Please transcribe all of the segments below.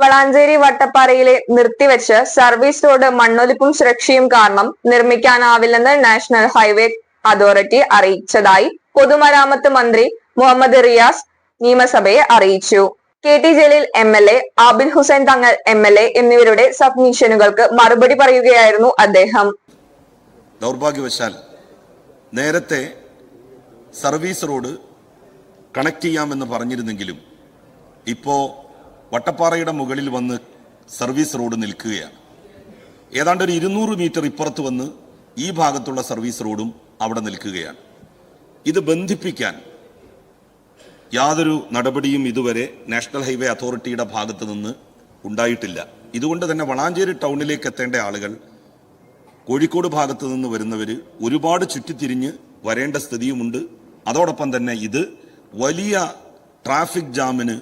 വളാഞ്ചേരി വട്ടപ്പാറയിലെ നിർത്തിവെച്ച് service road മണ്ണൊലിപ്പും സുരക്ഷയും കാരണം നിർമ്മിക്കാനാവില്ലെന്ന് നാഷണൽ ഹൈവേ അതോറിറ്റി അറിയിച്ചതായി പൊതുമരാമത്ത് മന്ത്രി മുഹമ്മദ് റിയാസ് നിയമസഭയെ അറിയിച്ചു. K T Jaleel M L A Abin Hussain Thangal M L A എന്നിവരുടെ സബ്മിഷനുകൾക്ക് മറുപടി പറയുകയായിരുന്നു അദ്ദേഹം. ദൗർഭാഗ്യവശാൽ നേരത്തെ സർവീസ് റോഡ് കണക്ട് ചെയ്യാമെന്ന് പറഞ്ഞിരുന്നെങ്കിലും ഇപ്പോൾ വട്ടപ്പാറയുടെ മുകളിൽ വന്ന് സർവീസ് റോഡ് നിൽക്കുകയാണ്. ഏതാണ്ട് ഒരു ഇരുന്നൂറ് മീറ്റർ ഇപ്പുറത്ത് വന്ന് ഈ ഭാഗത്തുള്ള സർവീസ് റോഡും അവിടെ നിൽക്കുകയാണ്. ഇത് ബന്ധിപ്പിക്കാൻ യാതൊരു നടപടിയും ഇതുവരെ നാഷണൽ ഹൈവേ അതോറിറ്റിയുടെ ഭാഗത്ത് നിന്ന് ഉണ്ടായിട്ടില്ല. ഇതുകൊണ്ട് തന്നെ വളാഞ്ചേരി ടൗണിലേക്ക് എത്തേണ്ട ആളുകൾ കോഴിക്കോട് ഭാഗത്ത് നിന്ന് വരുന്നവർ ഒരുപാട് ചുറ്റിത്തിരിഞ്ഞ് വരേണ്ട സ്ഥിതിയുമുണ്ട്. അതോടൊപ്പം തന്നെ ഇത് വലിയ ട്രാഫിക് ജാമിന്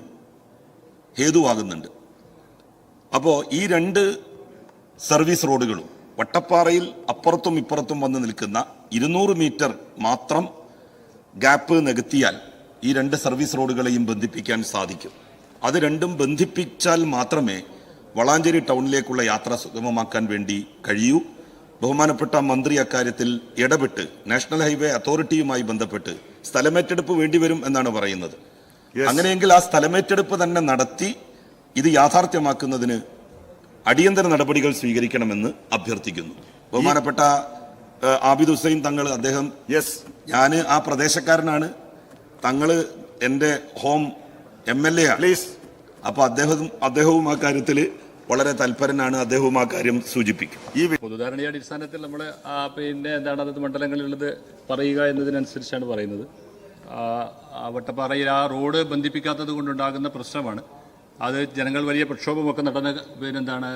ഹേതുവാകുന്നുണ്ട്. അപ്പോൾ ഈ രണ്ട് സർവീസ് റോഡുകളും വട്ടപ്പാറയിൽ അപ്പുറത്തും ഇപ്പുറത്തും വന്ന് നിൽക്കുന്ന ഇരുന്നൂറ് മീറ്റർ മാത്രം ഗ്യാപ്പ് നികത്തിയാൽ ഈ രണ്ട് സർവീസ് റോഡുകളെയും ബന്ധിപ്പിക്കാൻ സാധിക്കും. അത് രണ്ടും ബന്ധിപ്പിച്ചാൽ മാത്രമേ വളാഞ്ചേരി ടൗണിലേക്കുള്ള യാത്ര സുഗമമാക്കാൻ വേണ്ടി കഴിയൂ. ബഹുമാനപ്പെട്ട മന്ത്രി അക്കാര്യത്തിൽ ഇടപെട്ട് നാഷണൽ ഹൈവേ അതോറിറ്റിയുമായി ബന്ധപ്പെട്ട് സ്ഥലമേറ്റെടുപ്പ് വേണ്ടിവരും എന്നാണ് പറയുന്നത്. അങ്ങനെയെങ്കിൽ ആ സ്ഥലമേറ്റെടുപ്പ് തന്നെ നടത്തി ഇത് യാഥാർത്ഥ്യമാക്കുന്നതിന് അടിയന്തര നടപടികൾ സ്വീകരിക്കണമെന്ന് അഭ്യർത്ഥിക്കുന്നു. ബഹുമാനപ്പെട്ട ആബിദ് ഹുസൈൻ തങ്ങൾ അദ്ദേഹം യെസ് ഞാൻ ആ പ്രദേശക്കാരനാണ്. തങ്ങൾ എന്റെ home M L A please അപ്പൊ അദ്ദേഹം അദ്ദേഹവും ആ കാര്യത്തിൽ വളരെ തൽപരനാണ്. അദ്ദേഹവും ആ കാര്യം സൂചിപ്പിക്കും. ഈ പൊതുധാരണയുടെ അടിസ്ഥാനത്തിൽ നമ്മൾ പിന്നെ എന്താണ് അതത് മണ്ഡലങ്ങളിലുള്ളത് പറയുക എന്നതിനനുസരിച്ചാണ് പറയുന്നത്. വട്ടപ്പാറയിൽ ആ റോഡ് ബന്ധിപ്പിക്കാത്തത് കൊണ്ടുണ്ടാകുന്ന പ്രശ്നമാണ്. അത് ജനങ്ങൾ വലിയ പ്രക്ഷോഭമൊക്കെ നടന്ന പിന്നെന്താണ്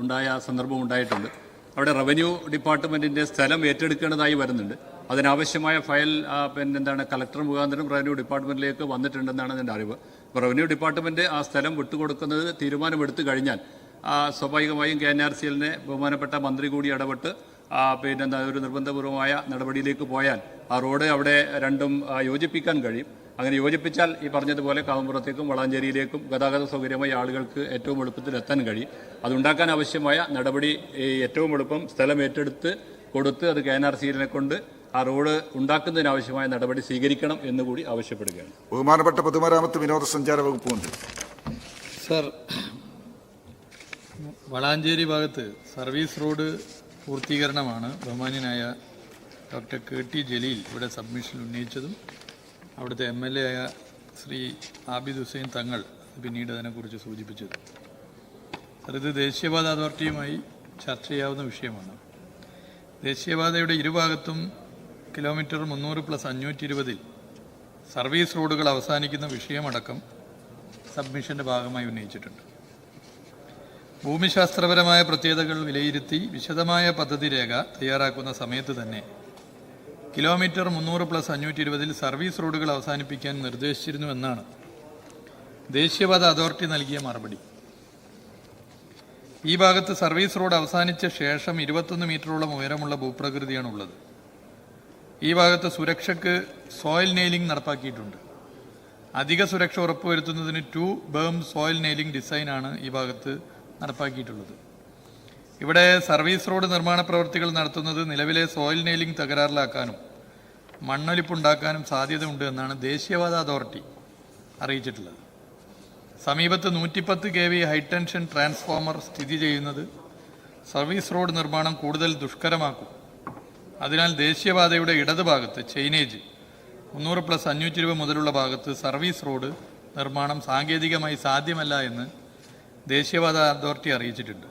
ഉണ്ടായ സന്ദർഭം ഉണ്ടായിട്ടുണ്ട്. അവിടെ റവന്യൂ ഡിപ്പാർട്ട്മെന്റിന്റെ സ്ഥലം ഏറ്റെടുക്കേണ്ടതായി വരുന്നുണ്ട്. അതിനാവശ്യമായ ഫയൽ പിന്നെന്താണ് കളക്ടർ മുഖാന്തരം റവന്യൂ ഡിപ്പാർട്ട്മെന്റിലേക്ക് വന്നിട്ടുണ്ടെന്നാണ് എന്റെ അറിവ്. അപ്പോൾ റവന്യൂ ഡിപ്പാർട്ട്മെന്റ് ആ സ്ഥലം വിട്ടുകൊടുക്കുന്നത് തീരുമാനമെടുത്തു കഴിഞ്ഞാൽ സ്വാഭാവികമായും കെ എൻ ആർ സി എല്ലിനെ ബഹുമാനപ്പെട്ട മന്ത്രി കൂടി ഇടപെട്ട് പിന്നെന്താ ഒരു നിർബന്ധപൂർവമായ നടപടിയിലേക്ക് പോയാൽ ആ റോഡ് അവിടെ രണ്ടും ആ, യോജിപ്പിക്കാൻ കഴിയും. അങ്ങനെ യോജിപ്പിച്ചാൽ ഈ പറഞ്ഞതുപോലെ കാവുമ്പുറത്തേക്കും വളാഞ്ചേരിയിലേക്കും ഗതാഗത സൗകര്യമായി ആളുകൾക്ക് ഏറ്റവും എളുപ്പത്തിൽ എത്താൻ കഴിയും. അതുണ്ടാക്കാൻ ആവശ്യമായ നടപടി ഈ ഏറ്റവും എളുപ്പം സ്ഥലം ഏറ്റെടുത്ത് കൊടുത്ത് അത് കെ എൻ ആർ സിയിലെ കൊണ്ട് ആ റോഡ് ഉണ്ടാക്കുന്നതിനാവശ്യമായ നടപടി സ്വീകരിക്കണം എന്നുകൂടി ആവശ്യപ്പെടുകയാണ്. ബഹുമാനപ്പെട്ട പൊതുമരാമത്ത് വിനോദസഞ്ചാര വകുപ്പ് മന്ത്രി. സർ വളാഞ്ചേരി ഭാഗത്ത് സർവീസ് റോഡ് പൂർത്തീകരണമാണ് ബഹുമാന്യനായ ഡോക്ടർ കെ ടി ജലീൽ ഇവിടെ സബ്മിഷൻ ഉന്നയിച്ചതും അവിടുത്തെ എം എൽ എ ആയ ശ്രീ ആബിദ് ഹുസൈൻ തങ്ങൾ പിന്നീട് അതിനെക്കുറിച്ച് സൂചിപ്പിച്ചത്. സർ ഇത് ദേശീയപാത അതോറിറ്റിയുമായി ചർച്ച ചെയ്യാവുന്ന വിഷയമാണ്. ദേശീയപാതയുടെ ഇരുഭാഗത്തും കിലോമീറ്റർ മുന്നൂറ് പ്ലസ് അഞ്ഞൂറ്റി ഇരുപതിൽ സർവീസ് റോഡുകൾ അവസാനിക്കുന്ന വിഷയമടക്കം സബ്മിഷന്റെ ഭാഗമായി ഉന്നയിച്ചിട്ടുണ്ട്. ഭൂമിശാസ്ത്രപരമായ പ്രത്യേകതകൾ വിലയിരുത്തി വിശദമായ പദ്ധതി രേഖ തയ്യാറാക്കുന്ന സമയത്ത് തന്നെ കിലോമീറ്റർ മുന്നൂറ് പ്ലസ് അഞ്ഞൂറ്റി ഇരുപതിൽ സർവീസ് റോഡുകൾ അവസാനിപ്പിക്കാൻ നിർദ്ദേശിച്ചിരുന്നുവെന്നാണ് ദേശീയപാത അതോറിറ്റി നൽകിയ മറുപടി. ഈ ഭാഗത്ത് സർവീസ് റോഡ് അവസാനിച്ച ശേഷം ഇരുപത്തൊന്ന് മീറ്ററോളം ഉയരമുള്ള ഭൂപ്രകൃതിയാണ് ഉള്ളത് ഈ ഭാഗത്ത് സുരക്ഷയ്ക്ക് സോയിൽ നെയിലിംഗ് നടപ്പാക്കിയിട്ടുണ്ട്. അധിക സുരക്ഷ ഉറപ്പുവരുത്തുന്നതിന് ടു ബേം സോയിൽ നെയിലിംഗ് ഡിസൈനാണ് ഈ ഭാഗത്ത് നടപ്പാക്കിയിട്ടുള്ളത്. ഇവിടെ സർവീസ് റോഡ് നിർമ്മാണ പ്രവൃത്തികൾ നടത്തുന്നത് നിലവിലെ സോയിൽ നെയിലിംഗ് തകരാറിലാക്കാനും മണ്ണൊലിപ്പുണ്ടാക്കാനും സാധ്യതയുണ്ട് എന്നാണ് ദേശീയപാത അതോറിറ്റി അറിയിച്ചിട്ടുള്ളത്. സമീപത്ത് നൂറ്റിപ്പത്ത് കെ വി ഹൈടെൻഷൻ ട്രാൻസ്ഫോമർ സ്ഥിതി ചെയ്യുന്നത് സർവീസ് റോഡ് നിർമ്മാണം കൂടുതൽ ദുഷ്കരമാക്കും. അതിനാൽ ദേശീയപാതയുടെ ഇടതുഭാഗത്ത് ചൈനേജ് മുന്നൂറ് പ്ലസ് അഞ്ഞൂറ്റി രൂപ മുതലുള്ള ഭാഗത്ത് സർവീസ് റോഡ് നിർമ്മാണം സാങ്കേതികമായി സാധ്യമല്ല എന്ന് ദേശീയപാത അതോറിറ്റി അറിയിച്ചിട്ടുണ്ട്.